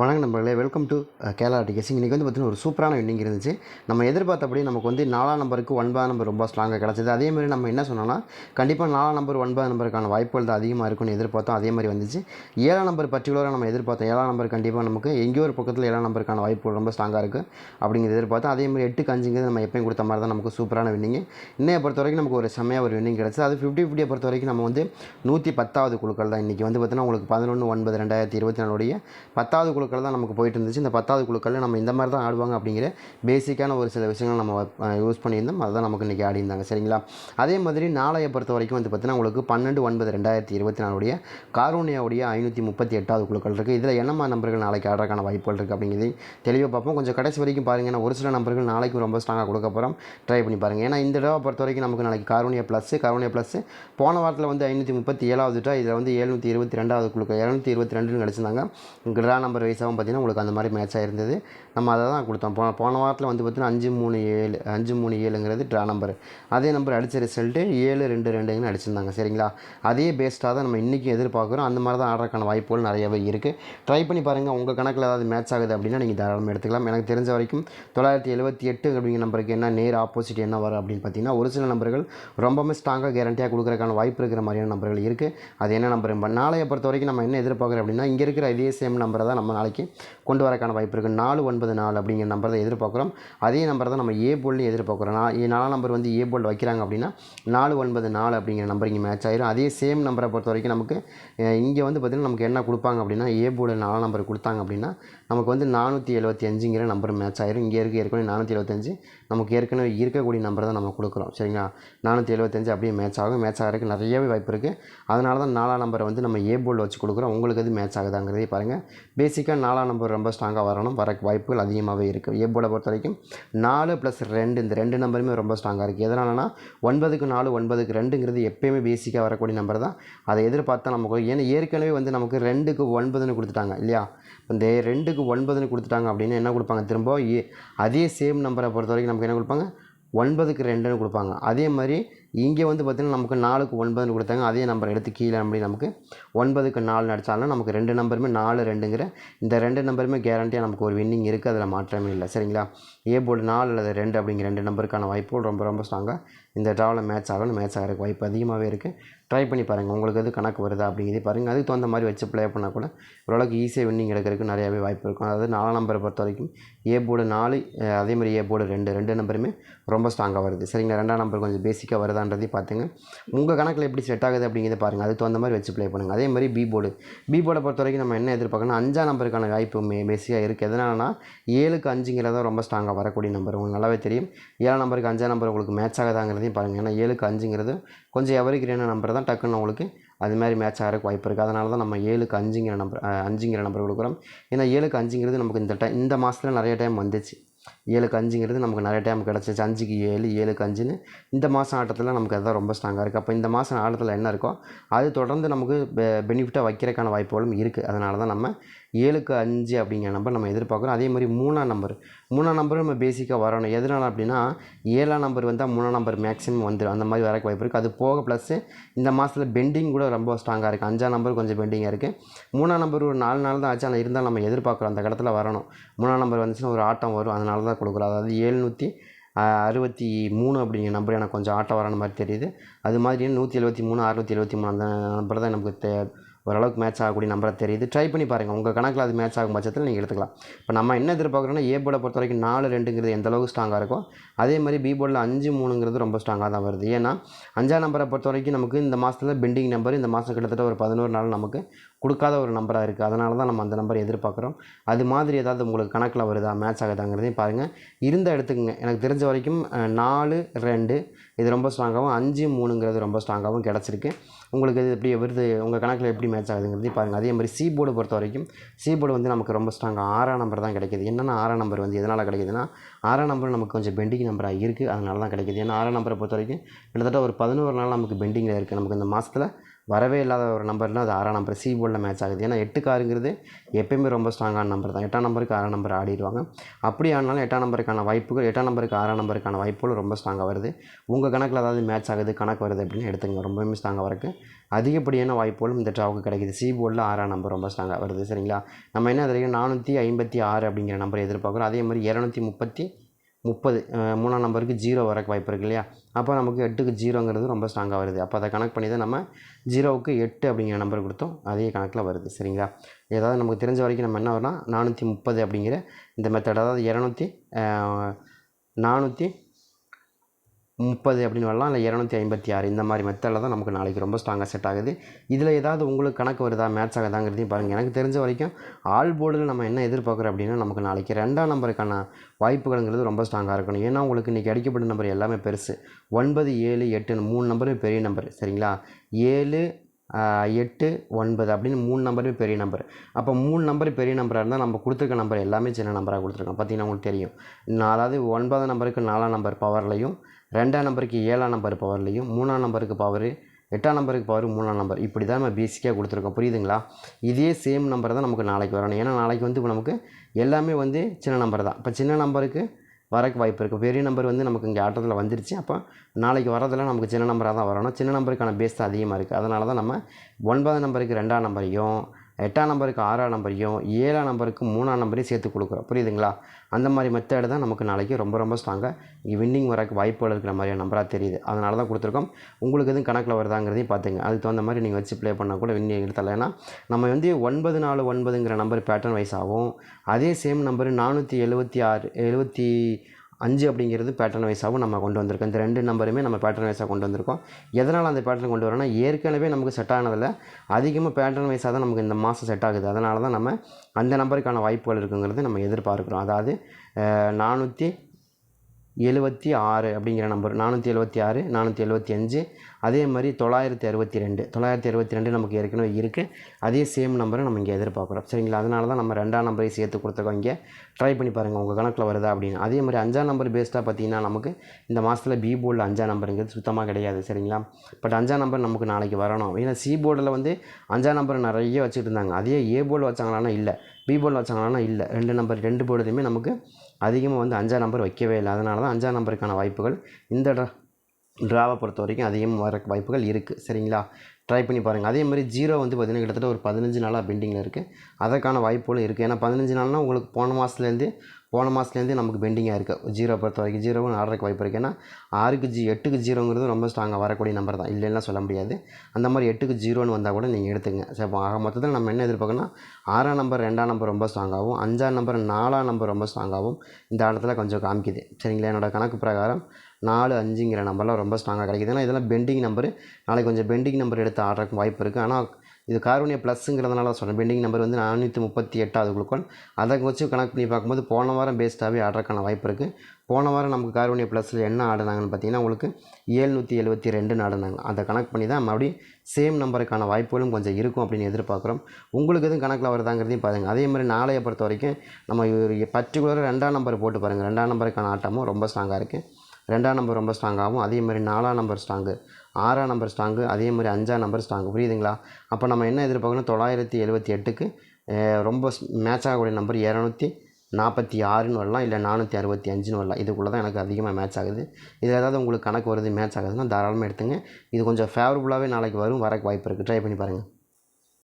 வணக்கம் நம்பர்களே welcome to Kerala டிகேசிங் இன்றைக்கி வந்து பார்த்தீங்கன்னா ஒரு சூப்பரான வின்னிங் இருந்துச்சு. நம்ம எதிர்பார்த்தபடி நமக்கு வந்து நாலாம் நம்பருக்கு ஒன்பதாம் நம்பர் ரொம்ப ஸ்ட்ராங்காக கிடச்சிது. அதே மாதிரி நம்ம என்ன சொன்னோம்னா கண்டிப்பாக நாலாம் நம்பர் ஒன்பதாம் நம்பருக்கான வாய்ப்புகள் தான் அதிகமாக இருக்கும்னு எதிர்பார்த்தோம். அதே மாதிரி வந்துச்சு. ஏழாம் நம்பர் பர்டிகுலராக நம்ம எதிர்பார்த்தோம். ஏழாம் நம்பர் கண்டிப்பாக நமக்கு எங்கேயோ ஒரு பக்கத்தில் ஏழாம் நம்பருக்கான வாய்ப்புகள் ரொம்ப ஸ்ட்ராங்காக இருக்குது அப்படிங்கிறது எதிர்பார்த்தோம். அதே மாதிரி எட்டுக்கு அஞ்சுங்கிறது நம்ம எப்பயும் கொடுத்த மாதிரி தான் நமக்கு சூப்பரான வின்னிங் இன்னைய பொறுத்த வரைக்கும் நமக்கு ஒரு செம்மையாக ஒரு வின்னிங் கிடச்சி அது ஃபிஃப்டி ஃபிஃப்டியை பொறுத்த வரைக்கும் நம்ம வந்து நூற்றி பத்தாவது குழுக்கள் தான். இன்றைக்கி வந்து பார்த்தீங்கன்னா உங்களுக்கு பதினொன்று ஒன்பது ரெண்டாயிரத்தி இருபத்தி நாலுடைய பத்தாவது குழுக்கள் தான் நமக்கு போயிட்டு இருந்துச்சு இந்த பத்தாவது குழுக்களில் நம்ம இந்த மாதிரி தான் ஆடுவாங்க அப்படிங்கிற பேசிக்கான ஒரு சில விஷயங்கள் நம்ம யூஸ் பண்ணியிருந்தோம். அதுதான் நமக்கு இன்றைக்கி ஆடி இருந்தாங்க சரிங்களா? அதே மாதிரி நாளைய பொறுத்த வரைக்கும் வந்து பார்த்தீங்கன்னா உங்களுக்கு பன்னெண்டு ஒன்பது ரெண்டாயிரத்தி இருபத்தி நாலுடைய காரூனியாவுடைய ஐநூற்றி முப்பத்தி எட்டாவது குழுக்கள் இருக்குது இதில் என்னம்மா நம்பர்கள் நாளைக்கு ஆடுறதுக்கான வாய்ப்புகள் இருக்குது அப்படிங்கிறது தெளிவாக பார்ப்போம். கொஞ்சம் கடைசி வரைக்கும் பாருங்கள் ஏன்னா ஒரு சில நம்பர்கள் நாளைக்கு ரொம்ப ஸ்ட்ராங்காக கொடுக்க போகிறோம் ட்ரை பண்ணி பாருங்கள் ஏன்னா இந்த தடவை பொறுத்த வரைக்கும் நமக்கு நாளைக்கு காரூனியா ப்ளஸ்ஸு காரூனியா ப்ளஸ் போன வாரத்தில் வந்து ஐநூற்றி முப்பத்தி ஏழாவது ட்ரா இதில் வந்து எழுநூற்றி இருபத்தி ரெண்டாவது குழுக்கள் இரநூத்தி இருபத்தி ரெண்டுன்னு கிடச்சிருந்தாங்க கிரா நம்பர் வைஸாகவும் பார்த்தீங்கன்னா உங்களுக்கு அந்த மாதிரி மேட்சாக இருந்தது. நம்ம அதை தான் கொடுத்தோம். போன போன வாரத்தில் வந்து பார்த்தீங்கன்னா அஞ்சு மூணு ஏழு அஞ்சு மூணு ஏழுங்கிறது ட்ரா நம்பர் அதே நம்பர் அடித்த ரிசல்ட்டு ஏழு ரெண்டு ரெண்டுங்கன்னு அடிச்சிருந்தாங்க. சரிங்களா? அதே பேஸ்டாக தான் நம்ம இன்றைக்கும் எதிர்பார்க்குறோம். அந்த மாதிரி தான் ஆடுறதுக்கான வாய்ப்புகள் நிறையவே இருக்குது ட்ரை பண்ணி பாருங்கள் உங்கள் கணக்கில் ஏதாவது மேட்ச் ஆகுது அப்படின்னா நீங்கள் தாராளமாக எடுத்துக்கலாம். எனக்கு தெரிஞ்ச வரைக்கும் தொள்ளாயிரத்தி எழுபத்தி எட்டு அப்படிங்கிற நம்பருக்கு என்ன நேர் ஆப்போசிட் என்ன வரும் அப்படின்னு பார்த்தீங்கன்னா ஒரு சில நம்பர்கள் ரொம்பவுமே ஸ்ட்ராங்காக கேரண்டியாக கொடுக்குறக்கான வாய்ப்பு இருக்கிற மாதிரியான நம்பர்கள் இருக்குது அது என்ன நம்பர் நாளையை பொறுத்த வரைக்கும் நம்ம என்ன எதிர்பார்க்குறோம் அப்படின்னா இங்கே இருக்கிற இதே சேம் நம்பரை தான் நம்ம நாளைக்கு கொண்டு வரக்கான வாய்ப்பு இருக்குது நாலு ஒன்பது நாலு அப்படிங்கிற நம்பர் தான் எதிர்பார்க்குறோம். அதே நம்பர் தான் நம்ம ஏ போல்லையும் எதிர்பார்க்குறோம். நான் ஏ நாலாம் நம்பர் வந்து ஏ போல்ட் வைக்கிறாங்க அப்படின்னா நாலு ஒன்பது நாலு அப்படிங்கிற நம்பர் இங்கே மேட்ச் ஆயிரும். அதே சேம் நம்பரை பொறுத்த வரைக்கும் நமக்கு இங்கே வந்து பார்த்திங்கன்னா நமக்கு என்ன கொடுப்பாங்க அப்படின்னா ஏ போர்டு நாலாம் நம்பர் கொடுத்தாங்க அப்படின்னா நமக்கு வந்து நானூற்றி எழுபத்தி அஞ்சுங்கிற நம்பர் மேட்ச் ஆயிரும். இங்கே இருக்க ஏற்கனவே நானூற்றி எழுபத்தஞ்சு நமக்கு ஏற்கனவே இருக்கக்கூடிய நம்பர் தான் நம்ம கொடுக்குறோம். சரிங்களா? நானூற்றி எழுபத்தஞ்சு அப்படியே மேட்ச் ஆகும். மேட்ச் ஆகிறதுக்கு நிறையவே வாய்ப்பு இருக்குது அதனால தான் நாலாம் நம்பரை வந்து நம்ம ஏ போர்டில் வச்சு கொடுக்குறோம். உங்களுக்கு எது மேட்ச் ஆகுதாங்கிறதே பாருங்கள் பேசிக்காக நாலாம் நம்பர் ரொம்ப ஸ்ட்ராங்காக வரணும். வர வாய்ப்புகள் அதிகமாகவே இருக்குது ஏ போர்டை பொறுத்த வரைக்கும் நாலு ப்ளஸ் ரெண்டு இந்த ரெண்டு நம்பருமே ரொம்ப ஸ்ட்ராங்காக இருக்குது எதனாலனா ஒன்பதுக்கு நாலு ஒன்பதுக்கு ரெண்டுங்கிறது எப்பயுமே பேசிக்காக வரக்கூடிய நம்பர் தான். அதை எதிர்பார்த்தா நமக்கு ஏன்னா ஏற்கனவே வந்து நமக்கு ரெண்டுக்கு ஒன்பதுன்னு கொடுத்துட்டாங்க இல்லையா? இந்த ரெண்டுக்கு ஒன்பதுன்னு கொடுத்துட்டாங்க அப்படின்னு என்ன கொடுப்பாங்க திரும்ப? ஏ- அதே சேம் நம்பரை பொறுத்த வரைக்கும் நமக்கு என்ன கொடுப்பாங்க? ஒன்பதுக்கு ரெண்டுன்னு கொடுப்பாங்க. அதே மாதிரி இங்கே வந்து பார்த்திங்கன்னா நமக்கு நாலுக்கு ஒன்பதுன்னு கொடுத்தாங்க. அதே நம்பர் எடுத்து கீழே அப்படி நமக்கு ஒன்பதுக்கு நாலு அடித்தாலும் நமக்கு ரெண்டு நம்பருமே நாலு ரெண்டுங்கிற இந்த ரெண்டு நம்பருமே கேரண்டியாக நமக்கு ஒரு வின்னிங் இருக்குது அதில் மாற்றமே இல்லை. சரிங்களா? ஏ போர்டு நாலு அல்லது ரெண்டு அப்படிங்கிற ரெண்டு நம்பருக்கான வாய்ப்புகள் ரொம்ப ரொம்ப ஸ்ட்ராங்காக இந்த ட்ராவில் மேட்ச் ஆகணும். மேட்ச் ஆகிறதுக்கு வாய்ப்பு அதிகமாகவே இருக்குது ட்ரை பண்ணி பாருங்கள் உங்களுக்கு எது கணக்கு வருதா அப்படிங்கிறத பாருங்கள் அதுக்கு தகுந்த மாதிரி வச்சு ப்ளே பண்ணால் கூட ஓரளவுக்கு ஈஸியாக வின்னிங் எடுக்கிறதுக்கு நிறையாவே வாய்ப்பு இருக்கும். அதாவது நாலாம் நம்பரை பொறுத்த வரைக்கும் ஏ போர்டு நாலு அதே மாதிரி ஏ போர்டு ரெண்டு. ரெண்டு நம்பருமே ரொம்ப ஸ்ட்ராங்காக வருது. சரிங்களா? ரெண்டாம் நம்பர் கொஞ்சம் பேசிக்காக வருதான்றதையும் பார்த்துங்க. உங்கள் கணக்கில் எப்படி செட் ஆகுது அப்படிங்கிறத பாருங்கள் அதுக்கு தகுந்த மாதிரி வச்சு ப்ளே பண்ணுங்கள் அதே மாதிரி பி போர்டு பி போர்டை பொறுத்த வரைக்கும் நம்ம என்ன எதிர்பார்க்கணும் அஞ்சாம் நம்பருக்கான வாய்ப்பு மே பேசிக்காக இருக்குது எதனாலனா ஏழுக்கு அஞ்சுங்கிறத ரொம்ப ஸ்ட்ராங்காக வரக்கூடிய நம்பர் உங்களுக்கு நல்லாவே தெரியும். ஏழாம் நம்பருக்கு அஞ்சாம் நம்பர் உங்களுக்கு மேட்ச் ஆகுதாங்கிறதையும் பாருங்கள் ஏன்னா ஏழுக்கு அஞ்சுங்கிறது கொஞ்சம் எவரிக்கிற நம்பர் தான். டக்குன்னு உங்களுக்கு அது மாதிரி மேட்ச் ஆகிறக்கு வாய்ப்பு இருக்குது அதனால தான் நம்ம ஏழுக்கு அஞ்சுங்கிற நம்பர் அஞ்சுங்கிற நம்பர் கொடுக்குறோம். ஏன்னா ஏழுக்கு அஞ்சுங்கிறது நமக்கு இந்த டைம் இந்த மாதத்தில் நிறைய டைம் வந்துச்சு. ஏழுக்கு அஞ்சுங்கிறது நமக்கு நிறைய டைம் கிடச்சிச்சு. அஞ்சுக்கு ஏழு ஏழுக்கு அஞ்சுன்னு இந்த மாதம் ஆட்டத்தில் நமக்கு அதுதான் ரொம்ப ஸ்ட்ராங்காக இருக்குது அப்போ இந்த மாதம் ஆட்டத்தில் என்ன இருக்கோ அது தொடர்ந்து நமக்கு பெனிஃபிட்டாக வைக்கிறதுக்கான வாய்ப்புகளும் இருக்குது அதனால தான் நம்ம ஏழுக்கு அஞ்சு அப்படிங்கிற நம்பர் நம்ம எதிர்பார்க்குறோம். அதே மாதிரி மூணாம் நம்பர். மூணாம் நம்பரும் நம்ம பேசிக்காக வரணும். எதனால் அப்படின்னா ஏழாம் நம்பர் வந்தால் மூணாம் நம்பர் மேக்ஸிமம் வந்துடும் அந்த மாதிரி வரக்கு வாய்ப்பு இருக்குது அது போக ப்ளஸ்ஸு இந்த மாதத்தில் பெண்டிங் கூட ரொம்ப ஸ்ட்ராங்காக இருக்குது அஞ்சாம் நம்பர் கொஞ்சம் பெண்டிங்காக இருக்குது மூணாம் நம்பர் ஒரு நாலு நாள் தான் ஆச்சு. ஆனால் இருந்தால் நம்ம எதிர்பார்க்குறோம். அந்த இடத்துல வரணும். மூணாம் நம்பர் வந்துச்சுன்னா ஒரு ஆட்டம் வரும். அதனால தான் கொடுக்குறோம். அதாவது எழுநூற்றி அறுபத்தி மூணு அப்படிங்கிற நம்பர் எனக்கு கொஞ்சம் ஆட்டம் வரான மாதிரி தெரியுது. அது மாதிரி நூற்றி எழுபத்தி மூணு அறுநூற்றி எழுபத்தி மூணு அந்த நம்பர் தான் நமக்கு தே ஓரளவுக்கு மேட்ச் ஆகக்கூடிய நம்பராக தெரியுது. ட்ரை பண்ணி பாருங்கள் உங்கள் கணக்கில் அது மேட்ச் ஆகும் பட்சத்தில் நீங்கள் எடுத்துக்கலாம். இப்போ நம்ம என்ன எதிர்பார்க்குறோன்னா ஏ போர்டை பொறுத்த வரைக்கும் நாலு ரெண்டுங்கிறது எந்த அளவுக்கு ஸ்ட்ராங்காக இருக்கோ அதே மாதிரி பி போர்டில் அஞ்சு மூணுங்கிறது ரொம்ப ஸ்ட்ராங்காக தான் வருது. ஏன்னா அஞ்சாம் நம்பரை பொறுத்த வரைக்கும் நமக்கு இந்த மாதத்தில் பெண்டிங் நம்பர் இந்த மாதம் கிட்டத்தட்ட ஒரு பதினோரு நாள் நமக்கு கொடுக்காத ஒரு நம்பராக இருக்குது அதனால தான் நம்ம அந்த நம்பரை எதிர்பார்க்குறோம். அது மாதிரி ஏதாவது உங்களுக்கு கணக்கில் வருதா மேட்ச் ஆகுதாங்கிறதையும் பாருங்கள் இருந்த எடுத்துக்கங்க. எனக்கு தெரிஞ்ச வரைக்கும் நாலு ரெண்டு இது ரொம்ப ஸ்ட்ராங்காகவும் அஞ்சு மூணுங்கிறது ரொம்ப ஸ்ட்ராங்காகவும் கிடச்சிருக்கு. உங்களுக்கு இது எப்படி வருது உங்கள் கணக்கில் எப்படி மேட்ச் ஆகுதுங்கிறதையும் பாருங்கள் அதே மாதிரி சி போர்டு பொறுத்த வரைக்கும் சி போர்டு வந்து நமக்கு ரொம்ப ஸ்ட்ராங்காக ஆறாம் நம்பர் தான் கிடைக்கிது. என்னென்னா ஆறாம் நம்பர் வந்து எதனால் கிடைக்குதுன்னா ஆறாம் நம்பர் நமக்கு கொஞ்சம் பெண்டிங் நம்பராக இருக்குது அதனால தான் கிடைக்குது. ஏன்னா ஆறாம் நம்பரை பொறுத்த வரைக்கும் கிட்டத்தட்ட ஒரு பதினோரு நாள் நமக்கு பெண்டிங்கில் இருக்குது நமக்கு இந்த மாதத்தில் வரவே இல்லாத ஒரு நம்பர்னால் அது ஆறாம் நம்பர் சி போர்டில் மேட்ச் ஆகுது. ஏன்னா எட்டு காருங்கிறது எப்பயுமே ரொம்ப ஸ்ட்ராங்கான நம்பர் தான். எட்டாம் நம்பருக்கு ஆறாம் நம்பர் ஆடிடுவாங்க. அப்படி ஆனாலும் எட்டாம் நம்பருக்கான வாய்ப்புகள் எட்டாம் நம்பருக்கு ஆறாம் நம்பருக்கான வாய்ப்புகள் ரொம்ப ஸ்ட்ராங்காக வருது. உங்கள் கணக்கில் அதாவது மேட்ச் ஆகுது கணக்கு வருது அப்படின்னு எடுத்துங்க ரொம்பவுமே ஸ்ட்ராங்காக வரக்கு அதிகப்படியான வாய்ப்புகளும் இந்த ட்ராவுக்கு கிடைக்குது. சி போர்டில் ஆறாம் நம்பர் ரொம்ப ஸ்ட்ராங்காக வருது. சரிங்களா? நம்ம என்ன அது நானூற்றி ஐம்பத்தி ஆறு அப்படிங்கிற நம்பர் எதிர்பார்க்குறோம். அதே மாதிரி இரநூத்தி முப்பத்தி முப்பது மூணாம் நம்பருக்கு ஜீரோ வரக்கு வாய்ப்பு இருக்கு இல்லையா? அப்போ நமக்கு எட்டுக்கு ஜீரோங்கிறது ரொம்ப ஸ்ட்ராங்காக வருது. அப்போ அதை கணக்கு பண்ணி தான் நம்ம ஜீரோவுக்கு எட்டு அப்படிங்கிற நம்பர் கொடுத்தோம். அதே கணக்கில் வருது. சரிங்களா? ஏதாவது நமக்கு தெரிஞ்ச வரைக்கும் நம்ம என்ன வரலாம் நானூற்றி முப்பது அப்படிங்கிற இந்த மெத்தட் அதாவது இரநூத்தி நானூற்றி முப்பது அப்படின்னு வரலாம் இல்லை இரநூத்தி ஐம்பத்தி ஆறு. இந்த மாதிரி மெத்தடில் தான் நமக்கு நாளைக்கு ரொம்ப ஸ்ட்ராங்காக செட் ஆகுது. இதில் ஏதாவது உங்களுக்கு கணக்கு வருதா மேட்ச் ஆகுதாங்கிறதையும் பாருங்கள் எனக்கு தெரிஞ்ச வரைக்கும் ஆல் போர்டில் நம்ம என்ன எதிர்பார்க்குறோம் அப்படின்னா நமக்கு நாளைக்கு ரெண்டாம் நம்பருக்கான வாய்ப்புகள்ங்கிறது ரொம்ப ஸ்ட்ராங்காக இருக்கணும். ஏன்னா உங்களுக்கு இன்றைக்கி அடிக்கப்பட்ட நம்பர் எல்லாமே பெருசு. ஒன்பது ஏழு எட்டுன்னு மூணு நம்பருமே பெரிய நம்பர் சரிங்களா? ஏழு எட்டு ஒன்பது அப்படின்னு மூணு நம்பருமே பெரிய நம்பர் அப்போ மூணு நம்பர் பெரிய நம்பராக இருந்தால் நம்ம கொடுத்துருக்க நம்பர் எல்லாமே சின்ன நம்பராக கொடுத்துருக்கோம். பார்த்தீங்கன்னா உங்களுக்கு தெரியும். நான் அதாவது ஒன்பதாம் நம்பருக்கு நாலாம் நம்பர் பவர்லையும் ரெண்டாம் நம்பருக்கு ஏழாம் நம்பர் பவர்லையும் மூணாம் நம்பருக்கு பவர் எட்டாம் நம்பருக்கு பவர் மூணாம் நம்பர். இப்படி தான் நம்ம பேசிக்காக கொடுத்துருக்கோம். புரியுதுங்களா? இதே சேம் நம்பர் தான் நமக்கு நாளைக்கு வரணும். ஏன்னா நாளைக்கு வந்து இப்போ நமக்கு எல்லாமே வந்து சின்ன நம்பர் தான். இப்போ சின்ன நம்பருக்கு வரக்கு வாய்ப்பு இருக்குது பெரிய நம்பர் வந்து நமக்கு இங்கே ஆட்டத்தில் வந்துருச்சு. அப்போ நாளைக்கு வரதெல்லாம் நமக்கு சின்ன நம்பராக தான் வரணும். சின்ன நம்பருக்கான பேஸ் தான் அதிகமாக இருக்குது அதனால தான் நம்ம ஒன்பதாம் நம்பருக்கு ரெண்டாம் நம்பரையும் எட்டாம் நம்பருக்கு ஆறாம் நம்பரையும் ஏழாம் நம்பருக்கு மூணாம் நம்பரையும் சேர்த்து கொடுக்குறோம். புரியுதுங்களா? அந்த மாதிரி மெத்தேடு தான் நமக்கு நாளைக்கு ரொம்ப ரொம்ப ஸ்ட்ராங்காக இங்கே வின்னிங் வரக்கு வாய்ப்புகள் இருக்கிற மாதிரியான நம்பராக தெரியுது. அதனால தான் கொடுத்துருக்கோம். உங்களுக்கு எதுவும் கணக்கில் வருதாங்கிறதையும் பார்த்துங்க அதுக்கு தகுந்த மாதிரி நீங்கள் வச்சு ப்ளே பண்ணால் கூட வின்னிங் எடுத்தல ஏன்னா நம்ம வந்து ஒன்பது நாலு ஒன்பதுங்கிற நம்பர் பேட்டர்ன் வைஸ் ஆகும். அதே சேம் நம்பர் நானூற்றி எழுபத்தி ஆறு எழுபத்தி அஞ்சு அப்படிங்கிறது பேட்டர்ன் வைஸாகவும் நம்ம கொண்டு வந்திருக்கோம். இந்த ரெண்டு நம்பருமே நம்ம பேட்டர்ன் வைஸாக கொண்டு வந்திருக்கோம். எதனால் அந்த பேட்டர்ன் கொண்டு வரோம்னா ஏற்கனவே நமக்கு செட் ஆனதில் அதிகமாக பேட்டர்ன் வைஸாக தான் நமக்கு இந்த மாதம் செட் ஆகுது. அதனால தான் நம்ம அந்த நம்பருக்கான வாய்ப்புகள் இருக்குங்கிறது நம்ம எதிர்பார்க்குறோம். அதாவது நானூற்றி எழுபத்தி ஆறு அப்படிங்கிற நம்பர் நானூற்றி எழுபத்தி ஆறு நானூற்றி எழுபத்தி அஞ்சு அதே மாதிரி தொள்ளாயிரத்தி அறுபத்தி ரெண்டு தொள்ளாயிரத்தி அறுபத்தி ரெண்டு நமக்கு ஏற்கனவே இருக்குது அதே சேம் நம்பரை நம்ம இங்கே எதிர்பார்க்குறோம். சரிங்களா? அதனால தான் நம்ம ரெண்டாம் நம்பரையும் சேர்த்து கொடுத்துருக்கோம் இங்கே. ட்ரை பண்ணி பாருங்கள் உங்கள் கணக்கில் வருதா அப்படின்னு. அதே மாதிரி அஞ்சாம் நம்பர் பேஸ்டாக பார்த்தீங்கன்னா நமக்கு இந்த மாதத்தில் பி போர்டில் அஞ்சாம் நம்பருங்கிறது சுத்தமாக கிடையாது சரிங்களா? பட் அஞ்சாம் நம்பர் நமக்கு நாளைக்கு வரணும். ஏன்னா சி போர்டில் வந்து அஞ்சாம் நம்பர் நிறைய வச்சுட்டு இருந்தாங்க. அதே ஏ போர்டில் வச்சாங்களான்னா இல்லை பி போர்டில் வச்சாங்களான்னா இல்லை. ரெண்டு நம்பர் ரெண்டு போர்டுலையுமே நமக்கு அதிகமாக வந்து அஞ்சாம் நம்பர் வைக்கவே இல்லை. அதனால தான் அஞ்சாம் நம்பருக்கான வாய்ப்புகள் இந்த ட்ரா ட்ராவை பொறுத்த வரைக்கும் அதிகமாக வர வாய்ப்புகள் இருக்குது சரிங்களா? ட்ரை பண்ணி பாருங்கள் அதே மாதிரி ஜீரோ வந்து பார்த்திங்கன்னா கிட்டத்தட்ட ஒரு பதினஞ்சு நாளாக பெண்டிங்கில் இருக்குது அதற்கான வாய்ப்புகளும் இருக்குது ஏன்னா பதினஞ்சு நாள்னால் உங்களுக்கு போன மாதத்துலேருந்து போன மாதத்துலேருந்து நமக்கு பெண்டிங்காக இருக்குது ஜீரோ பொறுத்த வரைக்கும் ஜீரோவும் ஆடுறதுக்கு வாய்ப்பு இருக்குது ஏன்னா ஆறுக்கு ஜி எட்டுக்கு ஜீரோங்கிறது ரொம்ப ஸ்ட்ராங்காக வரக்கூடிய நம்பர் தான். இல்லைன்னா சொல்ல முடியாது. அந்த மாதிரி எட்டுக்கு ஜீரோன்னு வந்தால் கூட நீங்கள் எடுத்துங்க சரி இப்போ ஆக மொத்தத்தில் நம்ம என்ன எதிர்பார்க்கணும்னா ஆறாம் நம்பர் ரெண்டாம் நம்பர் ரொம்ப ஸ்ட்ராங்காகவும் அஞ்சாம் நம்பர் நாலாம் நம்பர் ரொம்ப ஸ்ட்ராங்காகவும் இந்த இடத்துல கொஞ்சம் காமிக்குது. சரிங்களா? என்னோட கணக்கு பிரகாரம் நாலு அஞ்சுங்கிற நம்பர்லாம் ரொம்ப ஸ்ட்ராங்காக கிடைக்குது. ஏன்னா இதெல்லாம் பெண்டிங் நம்பர் நாளைக்கு கொஞ்சம் பெண்டிங் நம்பர் எடுத்து ஆடுறதுக்கு வாய்ப்பு இருக்குது ஆனால் இது காரூணிய ப்ளஸ்ஸுங்கிறதுனால சொல்கிறேன் பெண்டிங் நம்பர் வந்து நானூற்றி முப்பத்தி எட்டாவது குளுக்கோல் அதை வச்சு கணக்கு பண்ணி பார்க்கும்போது போன வாரம் பேஸ்டாகவே ஆடுறதுக்கான வாய்ப்பு இருக்குது போன வாரம் நமக்கு கார்வனிய ப்ளஸில் என்ன ஆடுனாங்கன்னு பார்த்தீங்கன்னா உங்களுக்கு ஏழ்நூற்றி எழுபத்தி ரெண்டுன்னு ஆடுனாங்க அதை கணக்கு பண்ணி தான் மறுபடியும் சேம் நம்பருக்கான வாய்ப்புகளும் கொஞ்சம் இருக்கும் அப்படின்னு எதிர்பார்க்குறோம். உங்களுக்கு எதுவும் கணக்கில் வருதாங்கிறதையும் பாருங்கள் அதே மாதிரி நாளைய பொறுத்த வரைக்கும் நம்ம ஒரு பர்டிகுலராக ரெண்டாம் நம்பர் போட்டு பாருங்கள் ரெண்டாம் நம்பருக்கான ஆட்டமும் ரொம்ப ஸ்ட்ராங்காக இருக்குது ரெண்டாம் நம்பர் ரொம்ப ஸ்ட்ராங்காகவும் அதே மாதிரி நாலாம் நம்பர் ஸ்ட்ராங்கு ஆறாம் நம்பர் ஸ்ட்ராங்கு அதே மாதிரி அஞ்சாம் நம்பர் ஸ்ட்ராங்கு புரியுதுங்களா? அப்போ நம்ம என்ன எதிர்பார்க்கணும்? தொள்ளாயிரத்தி எழுபத்தி எட்டுக்கு ரொம்ப மேட்ச் ஆகக்கூடிய நம்பர் இரநூத்தி நாற்பத்தி ஆறுன்னு வரலாம் இல்லை நானூற்றி அறுபத்தி அஞ்சுன்னு வரலாம். இதுக்குள்ளே தான் எனக்கு அதிகமாக மேட்ச் ஆகுது. இதில் ஏதாவது உங்களுக்கு கணக்கு வருது மேட்ச் ஆகுதுன்னா தாராளமாக எடுத்துங்க. இது கொஞ்சம் ஃபேவரபுளாகவே நாளைக்கு வரும் வரக்கு வாய்ப்பு இருக்குது ட்ரை பண்ணி பாருங்கள்